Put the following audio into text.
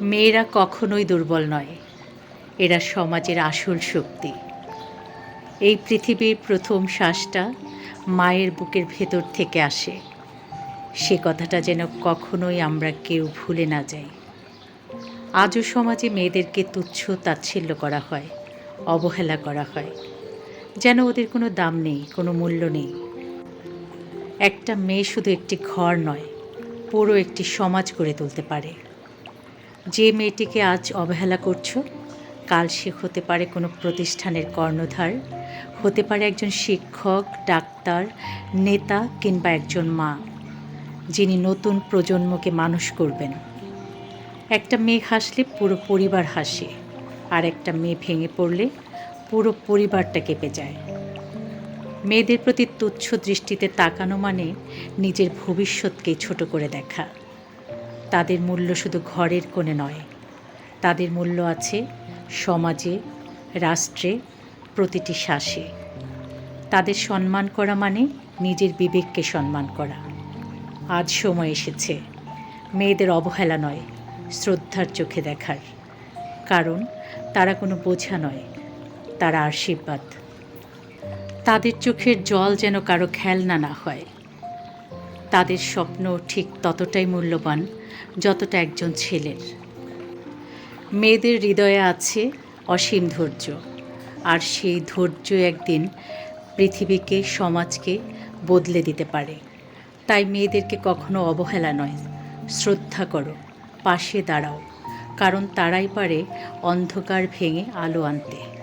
মেয়েরা কখনোই দুর্বল নয়। এরা সমাজের আসল শক্তি। এই পৃথিবীর প্রথম শ্বাসটা মায়ের বুকের ভেতর থেকে আসে। সে কথাটা যেন কখনোই আমরা কেউ ভুলে না যাই। আজও সমাজে মেয়েদেরকে তুচ্ছ তাচ্ছিল্য করা হয়, অবহেলা করা হয়। যেন ওদের কোনো দাম নেই, কোনো মূল্য নেই। একটা মেয়ে শুধু একটি ঘর নয়, পুরো একটি সমাজ গড়ে তুলতে পারে। যে মেয়েটিকে আজ অবহেলা করছ, কাল সে হতে পারে কোনো প্রতিষ্ঠানের কর্ণধার, হতে পারে একজন শিক্ষক, ডাক্তার, নেতা কিংবা একজন মা, যিনি নতুন প্রজন্মকে মানুষ করবেন। একটা মেয়ে হাসলে পুরো পরিবার হাসে, আর একটা মেয়ে ভেঙে পড়লে পুরো পরিবারটা কেঁপে যায়। মেয়েদের প্রতি তুচ্ছ দৃষ্টিতে তাকানো মানে নিজের ভবিষ্যৎকে ছোট করে দেখা। তাদের মূল্য শুধু ঘরের কোণে নয়। তাদের মূল্য আছে সমাজে, রাষ্ট্রে, প্রতিটি শ্বাসে। তাদের সম্মান করা মানে নিজের বিবেককে সম্মান করা। আজ সময় এসেছে। মেয়েদের অবহেলা নয়, শ্রদ্ধার চোখে দেখার। কারণ তারা কোনো বোঝা নয়, তারা আশীর্বাদ। তাদের চোখের জল যেন কারও খেলনা না হয়। তাদের স্বপ্ন ঠিক ততটাই মূল্যবান যতটা একজন ছেলের। মেয়েদের হৃদয়ে আছে অসীম ধৈর্য, আর সেই ধৈর্য একদিন পৃথিবীকে, সমাজকে বদলে দিতে পারে। তাই মেয়েদেরকে কখনো অবহেলা নয়, শ্রদ্ধা করো, পাশে দাঁড়াও, কারণ তারাই পারে অন্ধকার ভেঙে আলো আনতে।